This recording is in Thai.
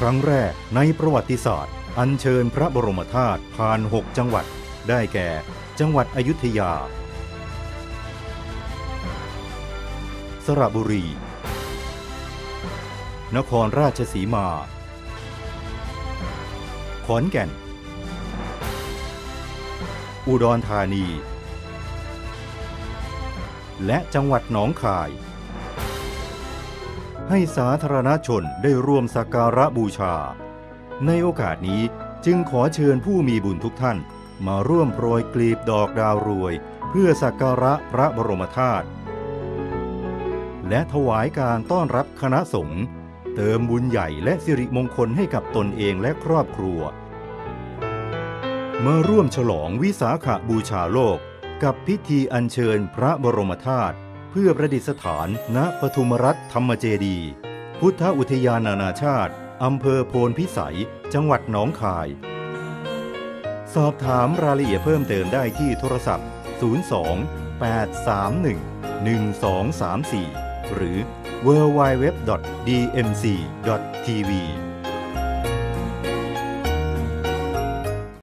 ครั้งแรกในประวัติศาสตร์ อัญเชิญพระบรมธาตุผ่าน 6 จังหวัด ได้แก่ จังหวัดอยุธยา สระบุรี นครราชสีมา ขอนแก่น อุดรธานี และจังหวัดหนองคาย ให้สาธารณชนได้ร่วมสักการะบูชา ในโอกาสนี้จึงขอเชิญผู้มีบุญทุกท่าน มาร่วมโปรยกลีบดอกดาวรวย เพื่อสักการะพระบรมธาตุและถวายการต้อนรับคณะสงฆ์เติมบุญใหญ่และสิริมงคลให้กับตนเองและครอบครัว มาร่วมฉลองวิสาขบูชาโลก กับพิธีอัญเชิญพระบรมธาตุ พื่อประดิษฐาน ณปทุมรัฐธรรมเจดี พุทธอุทยานนานาชาติ อำเภอโพนพิสัย จังหวัดหนองคาย สอบถามรายละเอียดเพิ่มเติมได้ที่โทรศัพท์ 02 831 1234 หรือ www.dmc.tv